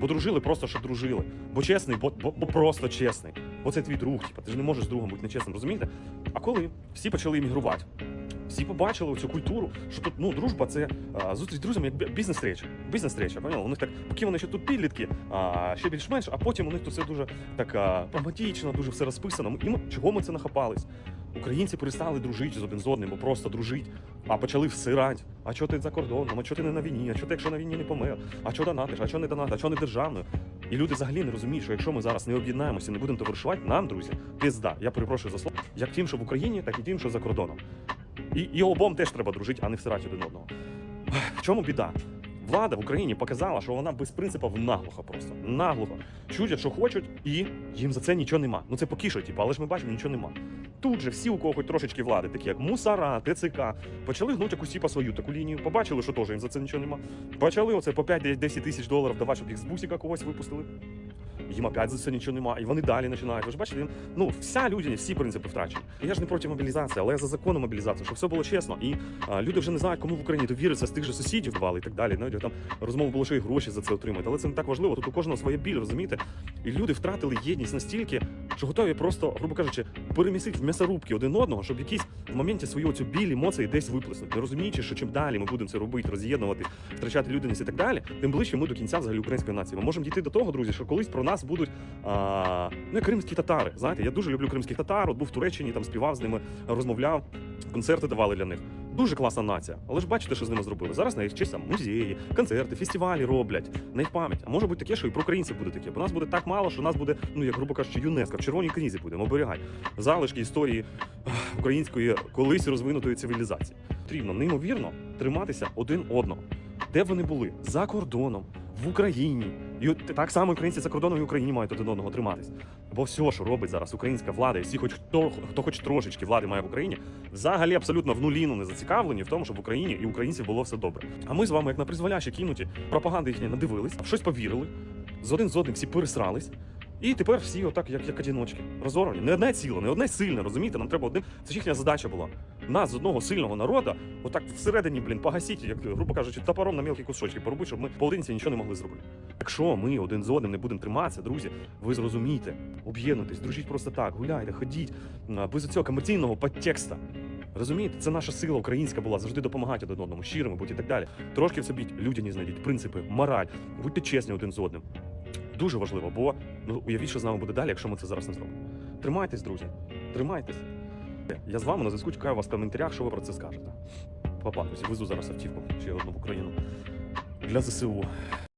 Бо дружили просто, що дружили. Бо чесний, бо, бо, бо просто чесний. Бо це твій друг, типа, ти ж не можеш з другом бути нечесним, розумієте? А коли всі почали іммігрувати, всі побачили цю культуру, що тут ну дружба це а, зустріч з друзями як бізнес-стріча. Бізнес-стріча, поняли? У них так, поки вони ще тут підлітки, а, ще більш-менш, а потім у них тут все дуже так а, прагматично, дуже все розписано. І ми, чого ми це нахапались? Українці перестали дружити з один з одним, бо просто дружити, а почали всирати. А чого ти за кордоном? А чого ти не на війні? А чого ти, якщо на війні не помер? А чого донатиш? А чого не донатиш? А чого не державною? І люди взагалі не розуміють, що якщо ми зараз не об'єднаємося і не будемо товаришувати, нам, друзі, пізда. Я перепрошую за слово. Як тим, що в Україні, так і тим, що за кордоном. І, і обом теж треба дружити, а не всирати один одного. В чому біда? Влада в Україні показала, що вона без принципів наглухо просто. Наглухо. Чують, що хочуть, і їм за це нічого нема. Ну це поки що, типу, але ж ми бачимо, нічого нема. Тут же всі, у кого хоч трошечки влади, такі як Мусара, ТЦК, почали гнути якусь по свою таку лінію. Побачили, що теж їм за це нічого нема. Почали оце по 5-10 тисяч доларів давати, щоб їх з бусіка когось випустили. Їм опять за це нічого немає, І вони далі починають. Ви ж бачите, їм, ну вся людяність, всі принципи втрачені. Я ж не проти мобілізації, але я за законом мобілізації, щоб все було чесно. І а, люди вже не знають, кому в Україні довіриться з тих же сусідів давали і так далі. Навіть там розмова було, що і гроші за це отримати. Але це не так важливо. Тут у кожного своя біль, розумієте? І люди втратили єдність настільки, що готові просто, грубо кажучи, перемістити в м'ясорубки один одного, щоб якісь в моменті свою цю біль емоції десь виплеснути. Не розуміючи, що чим далі ми будемо це робити, роз'єднувати, втрачати людяність і так далі, тим ближче ми до кінця взагалі української нації. Ми можемо дійти до того, друзі, що колись про нас будуть а, ну, кримські татари. Знаєте, я дуже люблю кримських татар. От був в Туреччині, там співав з ними, розмовляв, концерти давали для них. Дуже класна нація. Але ж бачите, що з ними зробили. Зараз на їх честь там музеї, концерти, фестивалі роблять на їх пам'ять. А може бути таке, що і про українців буде таке. Бо нас буде так мало, що нас буде, ну як грубо кажучи, ЮНЕСКО в червоній книзі будемо оберігати. Залишки історії української колись розвинутої цивілізації. Потрібно неймовірно триматися один одного. Де б вони були? За кордоном, в Україні. І так само українці за кордоном і Україні мають один одного триматись. Бо все, що робить зараз українська влада, і всі, хоч хто, хто хоч трошечки влади має в Україні, взагалі абсолютно в нуліну не зацікавлені в тому, щоб в Україні і українців було все добре. А ми з вами, як на призволяще кинуті, пропаганди їхні надивились, в щось повірили, з один з одним всі пересрались. І тепер всі отак, як, як одіночки, розорвані. Не одне ціле, не одне сильне, розумієте? Нам треба одним. Це ж їхня задача була. Нас з одного сильного народу, отак всередині, блін, погасіть, як грубо кажучи, топором на мілкі кусочки поробити, щоб ми поодинці нічого не могли зробити. Якщо ми один з одним не будемо триматися, друзі, ви зрозумієте, об'єднуйтесь, дружіть просто так, гуляйте, ходіть без цього комерційного подтекста. Розумієте, це наша сила українська була завжди допомагати один одному, щирими будь і так далі. Трошки в собі людяні знайдіть, принципи, мораль, будьте чесні один з одним. Дуже важливо, бо ну уявіть, що з нами буде далі, якщо ми це зараз не зробимо. Тримайтесь, друзі, тримайтесь. Я з вами на зв'язку чекаю вас в коментарях, що ви про це скажете. Папа, везу зараз автівку ще одну в Україну для ЗСУ.